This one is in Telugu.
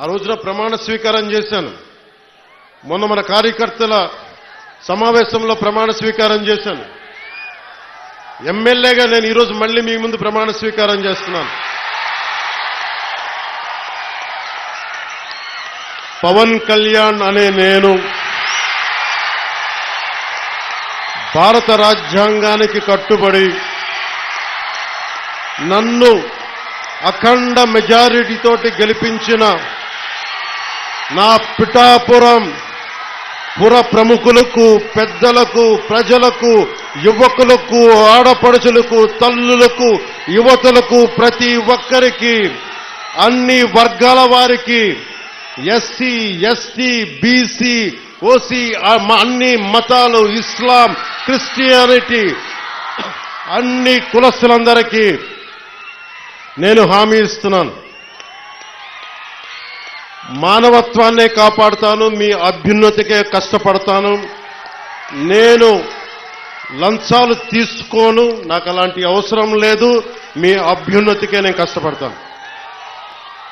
ఆ రోజున ప్రమాణ స్వీకారం చేశాను. మొన్న మన కార్యకర్తల సమావేశంలో ప్రమాణ స్వీకారం చేశాను. ఎమ్మెల్యేగా నేను ఈరోజు మళ్ళీ మీ ముందు ప్రమాణ స్వీకారం చేస్తున్నాను. పవన్ కళ్యాణ్ అనే నేను భారత రాజ్యాంగానికి కట్టుబడి నన్ను అఖండ మెజారిటీతోటి గెలిపించిన నా పిఠాపురం పుర ప్రముఖులకు పెద్దలకు ప్రజలకు యువకులకు ఆడపడుచులకు తల్లులకు యువతులకు ప్రతి ఒక్కరికి అన్ని వర్గాల వారికి ఎస్సీ ఎస్టీ బీసీ ఓసీ అన్ని మతాలు ఇస్లాం క్రిస్టియానిటీ అన్ని కులస్తులందరికీ నేను హామీ ఇస్తున్నాను. మానవత్వాన్నే కాపాడుతాను మీ అభ్యున్నతికే కష్టపడతాను. నేను లంచాలు తీసుకోను నాకు అలాంటి అవసరం లేదు మీ అభ్యున్నతికే నేను కష్టపడతాను.